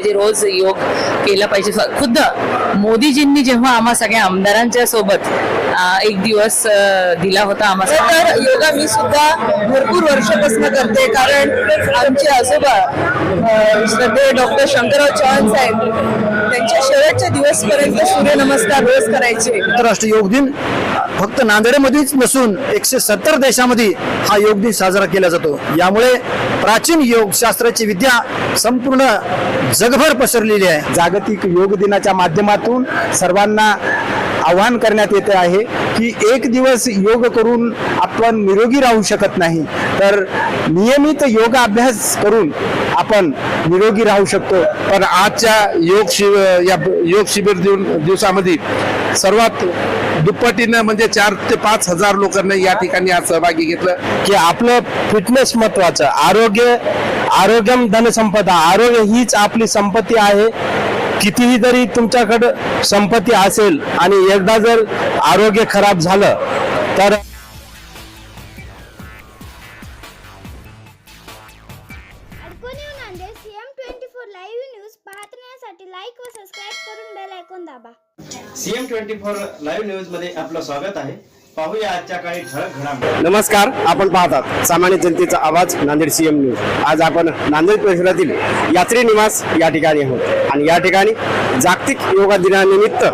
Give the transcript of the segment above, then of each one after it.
पाहिजे रोज योग केला पाहिजे. खुद्द मोदीजींनी जेव्हा आम्हा सगळ्या आमदारांच्या सोबत एक दिवस दिला होता आम्हा खरं तर योगा मी सुद्धा भरपूर वर्षापासून करते. कारण आमचे आजोबा अ, श्रद्धेय डॉक्टर शंकरराव चव्हाण साहेब त्यांच्या शेवटच्या दिवसपर्यंत सूर्यनमस्कार रोज करायचे. आंतरराष्ट्रीय योग दिन फक्त नांदेडमध्येच नसून एकशे सत्तर देशामध्ये हा योग दिन साजरा केला जातो. यामुळे प्राचीन योगशास्त्राची विद्या संपूर्ण जगभर पसरलेली आहे. जागतिक योग दिनाच्या माध्यमातून सर्वांना आवाहन करण्यात येते आहे की एक दिवस योग करून आपण निरोगी राहू शकत नाही तर नियमित योग अभ्यास करून आपण निरोगी राहू शकतो. पण आजच्या योग शिब या योग शिबिर दिवसामध्ये सर्वात दुप्पटीनं म्हणजे चार ते पाच हजार लोकांनी या ठिकाणी आज सहभागी घेतलं. की आपलं फिटनेस महत्वाचं. आरोग्य आरोग्यम धनसंपदा. आरोग्य हीच आपली संपत्ती आहे. कितीही जरी तुमच्याकडं संपत्ती असेल आणि एकदा जर आरोग्य खराब झालं तर CM twenty four live news पाहण्यासाठी लाईक व सबस्क्राईब करून बेल ऐकून दाबा. सीएम ट्वेंटी फोर लाईव्ह न्यूजमध्ये आपलं स्वागत आहे. पाहूया आजच्या काही ठळक घडामोडी. नमस्कार आपण पाहतात सामान्य जनतेचा आवाज नांदेड सीएम न्यूज. आज आपण नांदेड परिसरातील यात्री निवास या ठिकाणी आहोत. आणि या ठिकाणी जागतिक योगा दिनानिमित्त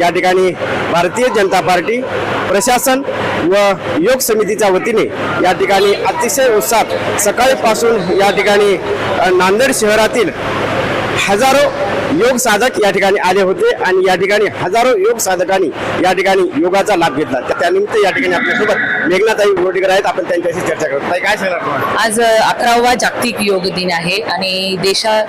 या ठिकाणी भारतीय जनता पार्टी प्रशासन व योग समितीच्या वतीने या ठिकाणी अतिशय उत्साहात सकाळीपासून या ठिकाणी नांदेड शहरातील हजारो योग साधक या ठिकाणी आले होते आणि या ठिकाणी हजारो योग साधकांनी या ठिकाणी योगाचा लाभ घेतला. तर त्यानिमित्त या ठिकाणी आपल्यासोबत मेघनाताई गोडीकर आहेत. आपण त्यांच्याशी चर्चा करतो ताई काय सांगणार आज अकरावा जागतिक योग दिन आहे आणि देशा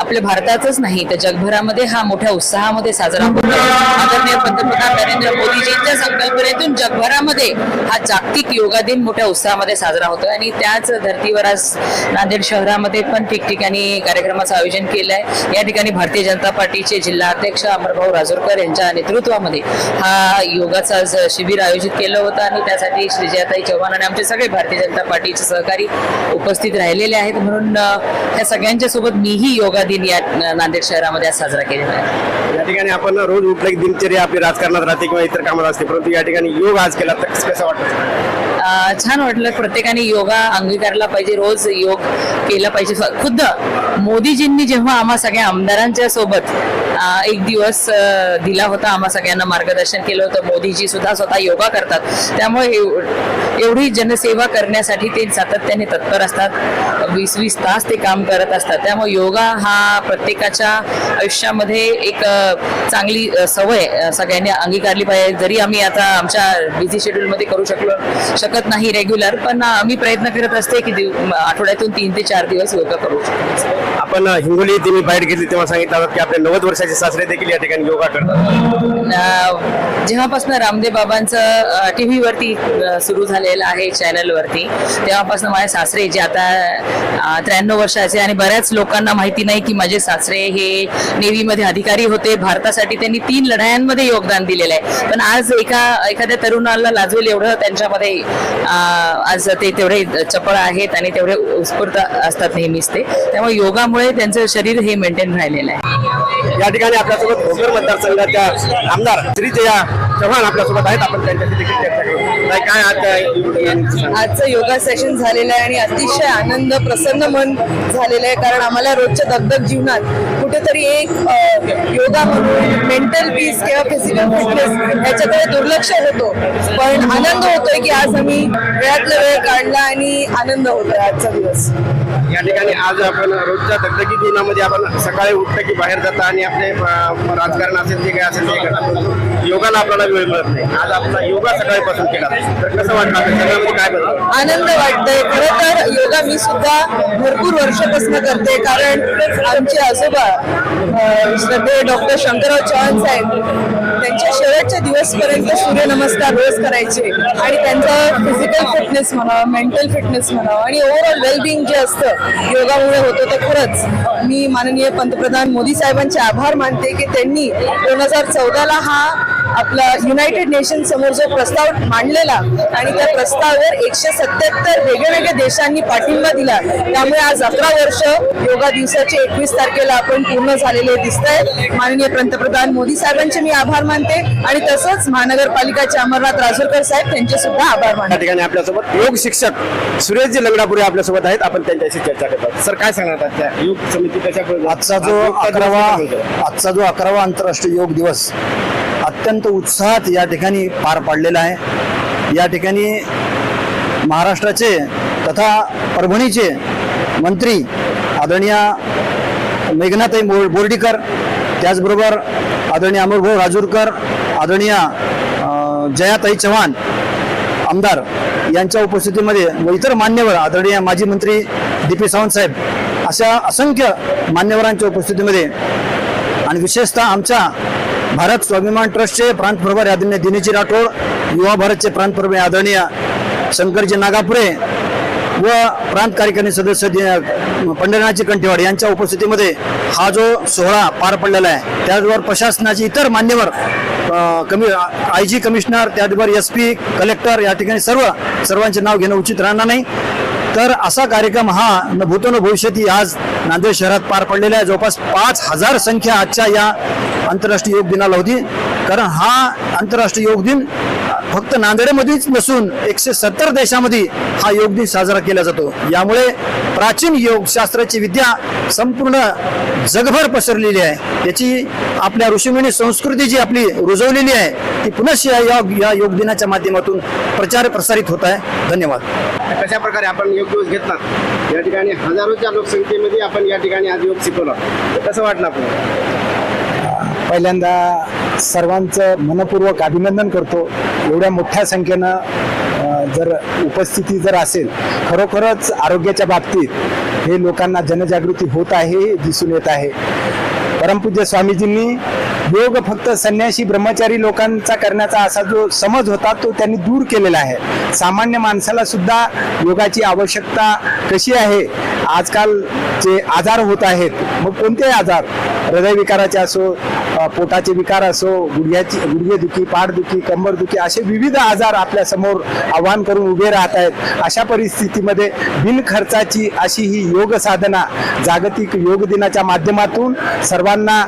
आपल्या भारतातच नाही तर जगभरामध्ये हा मोठ्या उत्साहामध्ये साजरा होतो. आदरणीय पंतप्रधान नरेंद्र मोदीजींच्या संकल्पनेतून जगभरामध्ये हा जागतिक योगा दिन मोठ्या उत्साहामध्ये साजरा होतो. आणि त्याच धर्तीवर आज नांदेड शहरामध्ये पण ठिकठिकाणी कार्यक्रमाचं आयोजन केलं आहे या ठिकाणी भारतीय जनता पार्टीचे जिल्हा अध्यक्ष अमरभाऊ राजूरकर यांच्या नेतृत्वामध्ये हा योगाचा शिबिर आयोजित केलं होतं आणि त्यासाठी श्रीजयाताई चव्हाण आणि आमचे सगळे भारतीय जनता पार्टीचे सहकारी उपस्थित राहिलेले आहेत. म्हणून अ, ह्या सगळ्यांच्या सोबत मीही योगा दिन या नांदेड शहरामध्ये आज साजरा केलेला आहे. या ठिकाणी आपण रोज उठलं दिनचर्या आपली राजकारणात राहते किंवा इतर कामात असते परंतु या ठिकाणी योग आज केला तर कसं वाटतं? छान वाटलं. प्रत्येकाने योगा अंगीकारला पाहिजे. रोज योग केला पाहिजे. खुद्द मोदीजींनी जेव्हा आम्हा सगळ्या आमदारांच्या सोबत एक दिवस दिला होता आम्हा सगळ्यांना मार्गदर्शन केलं होतं. मोदीजी सुद्धा स्वतः योगा करतात. त्यामुळे एवढी जनसेवा करण्यासाठी ते सातत्याने तत्पर असतात. वीस वीस तास ते काम करत असतात. त्यामुळे योगा हा प्रत्येकाच्या आयुष्यामध्ये एक चांगली सवय सगळ्यांनी अंगीकारली पाहिजे. जरी आम्ही आता आमच्या बिझी शेड्यूलमध्ये करू शकलो शकत नाही रेग्युलर पण आम्ही प्रयत्न करत असते की आठवड्यातून तीन ते चार दिवस योगा करू शकतो आपण हिंगोली तुम्ही बाहेर घेतली तेव्हा सांगितलं की आपले नव्वद वर्षाचे सासरे देखील या ठिकाणी योगा करतात. जेव्हापासून रामदेव बाबांचं टी व्हीवरती सुरू झालेलं आहे चॅनलवरती तेव्हापासून माझे सासरे जे आता त्र्याण्णव वर्षाचे आणि बऱ्याच लोकांना माहिती नाही की माझे सासरे हे नेव्हीमध्ये अधिकारी होते. भारतासाठी त्यांनी तीन लढायांमध्ये योगदान दिलेलं आहे. पण आज एका एखाद्या तरुणाला लाजवेल एवढं त्यांच्यामध्ये आज ते तेवढे चपळ आहेत आणि तेवढे उत्स्फूर्त असतात नेहमीच ते. त्यामुळे योगामुळे त्यांचं शरीर हे मेंटेन राहिलेलं आहे. या ठिकाणी आपल्यासोबत भोकर मतदारसंघाच्या आमदार श्रीजया चव्हाण आपल्यासोबत आहेत. आपण त्यांच्याशी देखील चर्चा करू. ताई, काय आज काय आजचं योगा सेशन झालेलं आहे आणि अतिशय आनंद प्रसन्न मन झालेलं आहे. कारण आम्हाला रोजच्या दगदग जीवनात कुठेतरी एक योगा म्हणून मेंटल पीस किंवा फिजिकल फिटनेस याच्याकडे दुर्लक्ष होतो. पण आनंद होतोय की आज आम्ही वेळातला वेळ काढला आणि आनंद होतोय आजचा दिवस. या ठिकाणी आज आपण रोजच्या दगदगी जीवनामध्ये आपण सकाळी उठलं की बाहेर जाता आणि आपले राजकारण असेल जे काय असेल ते करतात परंतु आपल्याला वेळ मिळत नाही. आज आपला योगा सकाळीपासून केला. तर कसं वाटतं आपल्या शरीरामध्ये काय बदल आनंद वाटतोय. खरं तर योगा मी सुद्धा भरपूर वर्षापासून करते. कारण आमचे आजोबा अ, श्रद्धेय डॉक्टर शंकरराव चव्हाण साहेब त्यांच्या शेवटच्या दिवसपर्यंत सूर्यनमस्कार रोज करायचे. आणि त्यांचं फिजिकल फिटनेस म्हणावं मेंटल फिटनेस म्हणावं आणि ओव्हरऑल वेलबिंग जे असतं योगामुळे होतं तर खरंच मी माननीय पंतप्रधान मोदी साहेबांचे आभार मानते की त्यांनी दोन हजार चौदाला हा आपला युनायटेड नेशन समोर जो प्रस्ताव मांडलेला आणि त्या प्रस्तावावर एकशे सत्याहत्तर वेगळ्या वेगळ्या देशांनी पाठिंबा दिला त्यामुळे आज अकरा वर्ष योगा दिवसाचे एकवीस तारखेला आपण पूर्ण झालेले दिसत आहे माननीय पंतप्रधान मोदी साहेबांचे मी आभार मानते आणि तसंच महानगरपालिकाचे अमरनाथ राजूरकर साहेब त्यांचे सुद्धा आभार मानते. ठिकाणी आपल्यासोबत योग शिक्षक सुरेशजी लंगडापुरे आपल्यासोबत आहेत. आपण त्यांच्याशी चर्चा करतात सर काय सांगणार आहात? त्या योग समिती कशा आजचा जो अकरावा आजचा जो अकरावा आंतरराष्ट्रीय योग दिवस अत्यंत उत्साहात या ठिकाणी पार पाडलेला आहे. या ठिकाणी महाराष्ट्राचे तथा परभणीचे मंत्री आदरणीय मेघनाताई बोर बोर्डीकर त्याचबरोबर आदरणीय अमरभाऊ राजूरकर आदरणीय अं, जयाताई चव्हाण आमदार यांच्या उपस्थितीमध्ये व इतर मान्यवर आदरणीय माजी मंत्री डी पी सावंत साहेब अशा असंख्य मान्यवरांच्या उपस्थितीमध्ये आणि विशेषतः आमच्या भारत स्वाभिमान ट्रस्टचे प्रांत प्रभारी आदरणीय दिनेजी राठोड युवा भारतचे प्रांत प्रभारी आदरणीय शंकरजी नागापुरे व प्रांत कार्यकारिणी सदस्य दि- पंढरीनाथजी कंठेवाड यांच्या उपस्थितीमध्ये हा जो सोहळा पार पडलेला आहे त्याचबरोबर प्रशासनाचे इतर मान्यवर कमी आय जी कमिशनर त्याचबरोबर एस पी कलेक्टर या ठिकाणी सर्व सर्वांचे नाव घेणं उचित राहणार नाही. तर असा कार्यक्रम हा न भूतो न भविष्यती आज नांदेड शहरात पार पडलेला आहे. जवळपास पाच हजार संख्या आजच्या या आंतरराष्ट्रीय योग दिनाला होती कारण हा आंतरराष्ट्रीय योग दिन फक्त नांदेडमध्येच नसून एकशे सत्तर देशामध्ये हा योग दिन साजरा केला जातो. यामुळे प्राचीन योग शास्त्राची विद्या संपूर्ण जगभर पसरलेली आहे. याची आपल्या ऋषीमुनी संस्कृती जी आपली रुजवलेली आहे ती पुनश्च या योग या योग दिनाच्या माध्यमातून प्रचार प्रसारित होत आहे. धन्यवाद. कशा प्रकारे आपण योग दिवस घेतला या ठिकाणी हजारोच्या लोकसंख्येमध्ये आपण या ठिकाणी आज योग शिकवला. कसं वाटलं आपल्याला? पहिल्यांदा सर्वांचं मनपूर्वक अभिनंदन करतो. एवढ्या मोठ्या संख्येनं जर उपस्थिती जर असेल खरोखरच आरोग्याच्या बाबतीत हे लोकांना जनजागृती होत आहे दिसून येत आहे. परमपूज्य स्वामीजींनी योग फक्त संन्यासी ब्रह्मचारी लोकांचा करण्याचा असा जो समज होता तो त्यांनी दूर केलेला आहे. सामान्य माणसाला सुद्धा योगाची आवश्यकता कशी आहे? आजकाल जे आजार होत आहेत मग कोणते आजार? हृदयविकाराचे असो पोटाचे विकार असो गुडघ्याची गुडघेदुखी पाठदुखी कंबरदुखी असे विविध आजार आपल्यासमोर आव्हान करून उभे राहत आहेत. अशा परिस्थितीमध्ये बिनखर्चाची अशी ही योग साधना जागतिक योग दिनाच्या माध्यमातून सर्वांना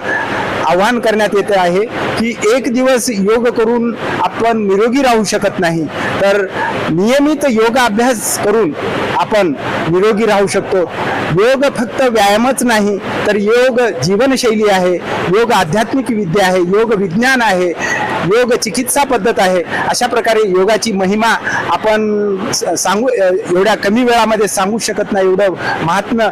आवाहन करण्यात येते आहे की एक दिवस योग करून आपण निरोगी राहू शकत नाही. तर नियमित योगाभ्यास करून आपण निरोगी राहू शकतो. योग फक्त व्यायामच नाही तर योग जीवनशैली आहे योग आध्यात्मिक विद्या आहे योग विज्ञान आहे योग चिकित्सा पद्धत आहे. अशा प्रकारे योगाची महिमा आपण सांगू एवढ्या कमी वेळामध्ये सांगू शकत नाही एवढं महात्म्य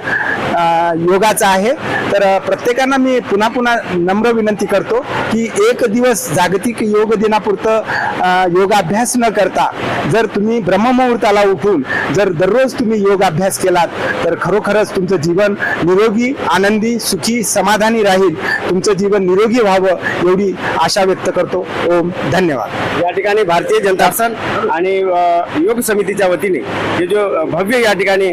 योगाचं आहे. तर प्रत्येकांना मी पुन्हा पुन्हा नम्र विनंती करतो की एक दिवस जागतिक योग दिनापुरतं योगाभ्यास न करता जर तुम्ही ब्रह्ममुहूर्ताला उठून जर दररोज तुम्ही योग अभ्यास केलात तर खरोखरच तुमचं जीवन निरोगी आनंदी सुखी समाधानी राहील. तुमचं जीवन निरोगी व्हावं एवढी आशा व्यक्त करतो. ओम धन्यवाद. या ठिकाणी भारतीय जनता सन आणि योग समितीच्या वतीने हे जो भव्य या ठिकाणी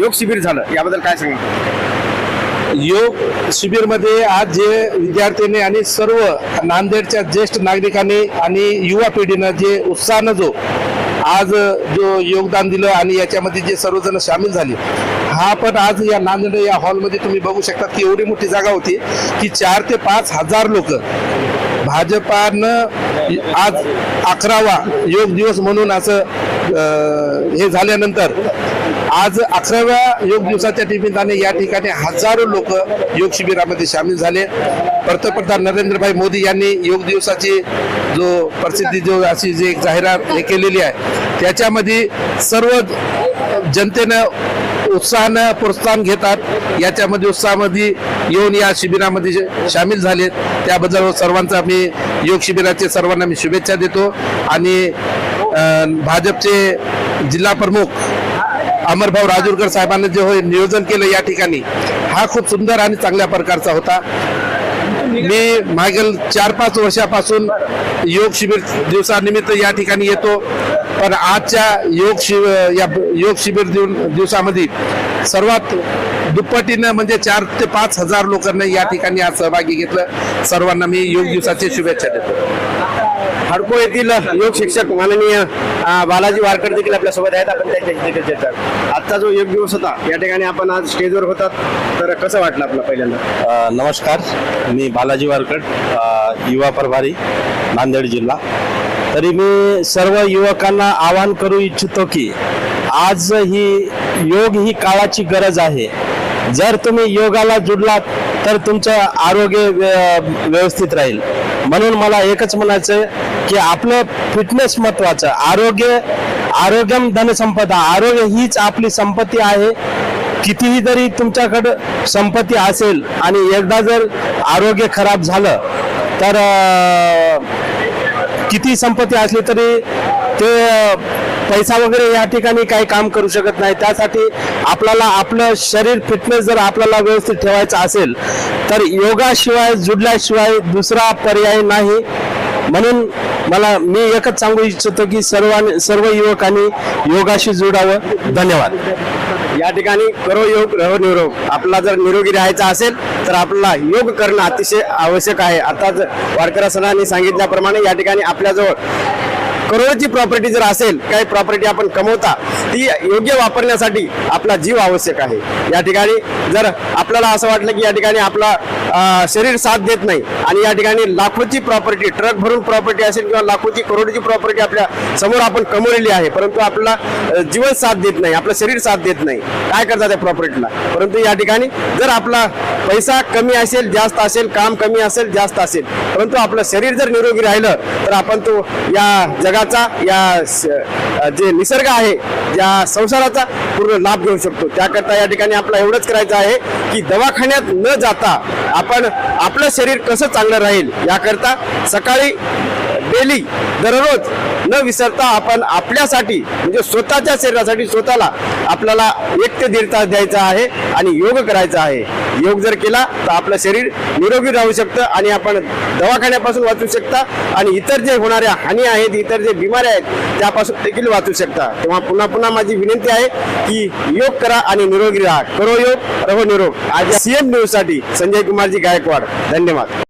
योग शिबिर झालं याबद्दल काय सांगा योग शिबिरमध्ये आज जे विद्यार्थ्यांनी आणि सर्व नांदेडच्या ज्येष्ठ नागरिकांनी आणि युवा पिढीनं जे उत्साहानं जो आज जो योगदान दिलं आणि याच्यामध्ये जे सर्वजण सामील झाले हा पण आज या नांदेड या हॉलमध्ये तुम्ही बघू शकता की एवढी मोठी जागा होती की चार ते पाच हजार लोक भाजपानं आज अकरावा योग दिवस म्हणून असं हे झाल्यानंतर आज अकराव्या योग दिवसाच्या निमित्ताने या ठिकाणी हजारो लोक योग शिबिरामध्ये सामील झाले. पंतप्रधान नरेंद्रभाई मोदी यांनी योग दिवसाची जो प्रसिद्धी जो अशी जी एक जाहिरात हे केलेली आहे त्याच्यामध्ये सर्व जनतेनं उत्साहानं प्रोत्साहन घेतात. याच्यामध्ये उत्साहामध्ये येऊन या शिबिरामध्ये सामील झाले त्याबद्दल सर्वांचा मी योग शिबिराचे सर्वांना मी शुभेच्छा देतो. आणि भाजपचे जिल्हा प्रमुख अमरभाऊ राजूरकर साहेबांनी जे होय नियोजन केलं या ठिकाणी हा खूप सुंदर आणि चांगल्या प्रकारचा होता. मी मागील चार पाच वर्षापासून योग शिबिर दिवसानिमित्त या ठिकाणी येतो. पण आजच्या योग शिब या योग शिबिर दिव- दिवसामध्ये सर्वात दुप्पटीनं म्हणजे चार ते पाच हजार लोकांनी या ठिकाणी आज सहभागी घेतलं. सर्वांना मी योग दिवसाची शुभेच्छा देतो. हडको येथील योग शिक्षक माननीय बालाजी वारकर देखील आपल्यासोबत आहेत. आपण त्यांच्याशी देखील चर्चा आजचा जो योग दिवस होता या ठिकाणी आपण आज स्टेजवर होतात. तर कसं वाटलं आपलं पहिल्यांदा? नमस्कार. मी बालाजी वारकड युवा प्रभारी नांदेड जिल्हा. तरी मी सर्व युवकांना आवाहन करू इच्छितो की आज ही योग ही काळाची गरज आहे. जर तुम्ही योगाला जुडलात तर तुमचं आरोग्य व्यवस्थित राहील. म्हणून मला एकच म्हणायचं आहे की आपलं फिटनेस महत्वाचं. आरोग्य आरोग्यम धनसंपदा आरोग्य हीच आपली संपत्ती आहे. कितीही जरी तुमच्याकडं संपत्ती असेल आणि एकदा जर आरोग्य खराब झालं तर किती संपत्ती असली तरी ते पैसा वगैरे या ठिकाणी काही काम करू शकत नाही. त्यासाठी आपल्याला आपलं शरीर फिटनेस जर आपल्याला व्यवस्थित ठेवायचं असेल तर योगाशिवाय जुडल्याशिवाय दुसरा पर्याय नाही. म्हणून मला मी एकच सांगू इच्छितो की सर्वांनी सर्व युवकांनी योगाशी जोडावं. धन्यवाद. या ठिकाणी करो योग रहो निरोग आपला जर निरोगी राहायचा असेल तर आपला योग करणं अतिशय आवश्यक आहे. आताच वारकरा सरांनी सांगितल्याप्रमाणे या ठिकाणी आपल्याजवळ करोडची प्रॉपर्टी जर असेल काही प्रॉपर्टी आपण कमवता ती योग्य वापरण्यासाठी आपला जीव आवश्यक आहे. या ठिकाणी जर आपल्याला असं वाटलं की या ठिकाणी आपला शरीर साथ देत नाही. आणि या ठिकाणी लाखोची प्रॉपर्टी ट्रक भरून प्रॉपर्टी असेल किंवा लाखोची करोडची प्रॉपर्टी आपल्यासमोर आपण कमवलेली आहे परंतु आपला जीवन साथ देत नाही आपलं शरीर साथ देत नाही. काय करतात त्या प्रॉपर्टीला परंतु या ठिकाणी जर आपला पैसा कमी असेल जास्त असेल काम कमी असेल जास्त असेल परंतु आपलं शरीर जर निरोगी राहिलं तर आपण तो या जगाचा या जे निसर्ग आहे या संसाराचा पूर्ण लाभ घेऊ शकतो. त्याकरता या ठिकाणी आपला एवढंच करायचं आहे की दवाखान्यात न जाता आपण आपलं शरीर कसं चांगलं राहील याकरता सकाळी डेली दररोज न विसरता आपण आपल्यासाठी म्हणजे स्वतःच्या शरीरासाठी स्वतःला आपल्याला एक ते दीड तास द्यायचा आहे आणि योग करायचा आहे. योग जर केला तर आपलं शरीर निरोगी राहू शकतं आणि आपण दवाखान्यापासून वाचू शकता आणि इतर जे होणाऱ्या हानी आहेत इतर जे बिमाऱ्या आहेत त्यापासून देखील वाचू शकता. तेव्हा पुन्हा पुन्हा माझी विनंती आहे की योग करा आणि निरोगी राहा. करो योग रहो निरोग. आज सीएम न्यूजसाठी संजय कुमारजी गायकवाड. धन्यवाद.